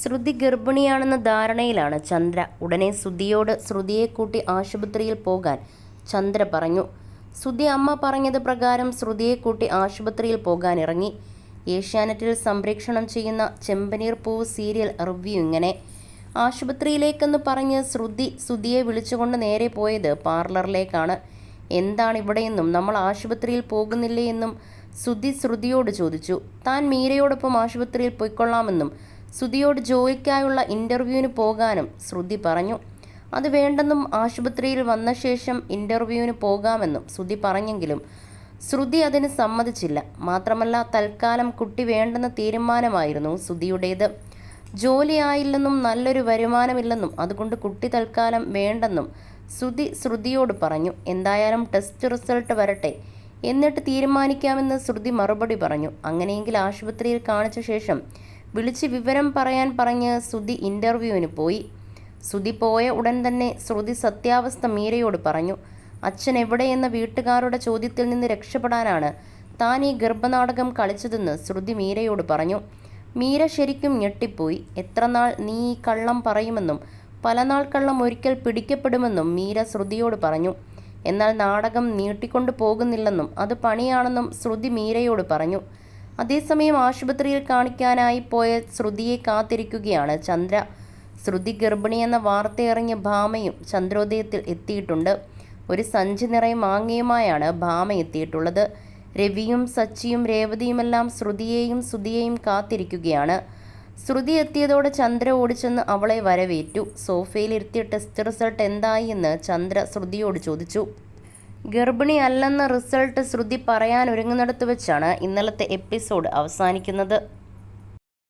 ശ്രുതി ഗർഭിണിയാണെന്ന ധാരണയിലാണ് ചന്ദ്ര. ഉടനെ ശ്രുതിയോട് ശ്രുതിയെ കൂട്ടി ആശുപത്രിയിൽ പോകാൻ ചന്ദ്ര പറഞ്ഞു. ശ്രുതി അമ്മ പറഞ്ഞത് പ്രകാരം ശ്രുതിയെ കൂട്ടി ആശുപത്രിയിൽ പോകാൻ ഇറങ്ങി. ഏഷ്യാനെറ്റിൽ സംപ്രേക്ഷണം ചെയ്യുന്ന ചെമ്പനീർ പൂവ് സീരിയൽ റിവ്യൂ ഇങ്ങനെ. ആശുപത്രിയിലേക്കെന്ന് പറഞ്ഞ് ശ്രുതി ശ്രുതിയെ വിളിച്ചുകൊണ്ട് നേരെ പോയത് പാർലറിലേക്കാണ്. എന്താണ് ഇവിടെയെന്നും നമ്മൾ ആശുപത്രിയിൽ പോകുന്നില്ലേ? എന്നും ശ്രുതി ശ്രുതിയോട് ചോദിച്ചു. താൻ മീരയോടൊപ്പം ആശുപത്രിയിൽ പോയിക്കൊള്ളാമെന്നും ശ്രുതിയോട് ജോലിക്കായുള്ള ഇന്റർവ്യൂവിന് പോകാനും ശ്രുതി പറഞ്ഞു. അത് വേണ്ടെന്നും ആശുപത്രിയിൽ വന്ന ശേഷം ഇന്റർവ്യൂവിന് പോകാമെന്നും ശ്രുതി പറഞ്ഞെങ്കിലും ശ്രുതി അതിന് സമ്മതിച്ചില്ല. മാത്രമല്ല തൽക്കാലം കുട്ടി വേണ്ടെന്ന തീരുമാനമായിരുന്നു ശ്രുതിയുടേത്. ജോലിയായില്ലെന്നും നല്ലൊരു വരുമാനമില്ലെന്നും അതുകൊണ്ട് കുട്ടി തൽക്കാലം വേണ്ടെന്നും ശ്രുതി ശ്രുതിയോട് പറഞ്ഞു. എന്തായാലും ടെസ്റ്റ് റിസൾട്ട് വരട്ടെ എന്നിട്ട് തീരുമാനിക്കാമെന്ന് ശ്രുതി മറുപടി പറഞ്ഞു. അങ്ങനെയെങ്കിൽ ആശുപത്രിയിൽ കാണിച്ച ശേഷം വിളിച്ച് വിവരം പറയാൻ പറഞ്ഞ് ശ്രുതി ഇന്റർവ്യൂവിന് പോയി. ശ്രുതി പോയ ഉടൻ തന്നെ ശ്രുതി സത്യാവസ്ഥ മീരയോട് പറഞ്ഞു. അച്ഛൻ എവിടെയെന്ന വീട്ടുകാരുടെ ചോദ്യത്തിൽ നിന്ന് രക്ഷപ്പെടാനാണ് താൻ ഈ ഗർഭനാടകം കളിച്ചതെന്ന് ശ്രുതി മീരയോട് പറഞ്ഞു. മീര ശരിക്കും ഞെട്ടിപ്പോയി. എത്ര നാൾ നീ ഈ കള്ളം പറയുമെന്നും പല നാൾ കള്ളം ഒരിക്കൽ പിടിക്കപ്പെടുമെന്നും മീര ശ്രുതിയോട് പറഞ്ഞു. എന്നാൽ നാടകം നീട്ടിക്കൊണ്ടു പോകുന്നില്ലെന്നും അത് പണിയാണെന്നും ശ്രുതി മീരയോട് പറഞ്ഞു. അതേസമയം ആശുപത്രിയിൽ കാണിക്കാനായി പോയ ശ്രുതിയെ കാത്തിരിക്കുകയാണ് ചന്ദ്ര. ശ്രുതി ഗർഭിണിയെന്ന വാർത്തയറിഞ്ഞ ഭാമയും ചന്ദ്രോദയത്തിൽ എത്തിയിട്ടുണ്ട്. ഒരു സഞ്ചി നിറയെ മാങ്ങയുമായാണ് ഭാമ എത്തിയിട്ടുള്ളത്. രവിയും സച്ചിയും രേവതിയുമെല്ലാം ശ്രുതിയെയും സുതിയെയും കാത്തിരിക്കുകയാണ്. ശ്രുതി എത്തിയതോടെ ചന്ദ്ര ഓടിച്ചെന്ന് അവളെ വരവേറ്റു. സോഫയിൽ സോഫയിലിരുത്തിയ ടെസ്റ്റ് റിസൾട്ട് എന്തായി എന്ന് ചന്ദ്ര ശ്രുതിയോട് ചോദിച്ചു. ഗർഭിണി അല്ലെന്ന റിസൾട്ട് ശ്രുതി പറയാൻ ഒരുങ്ങുന്നിടത്ത് വെച്ചാണ് ഇന്നലത്തെ എപ്പിസോഡ് അവസാനിക്കുന്നത്.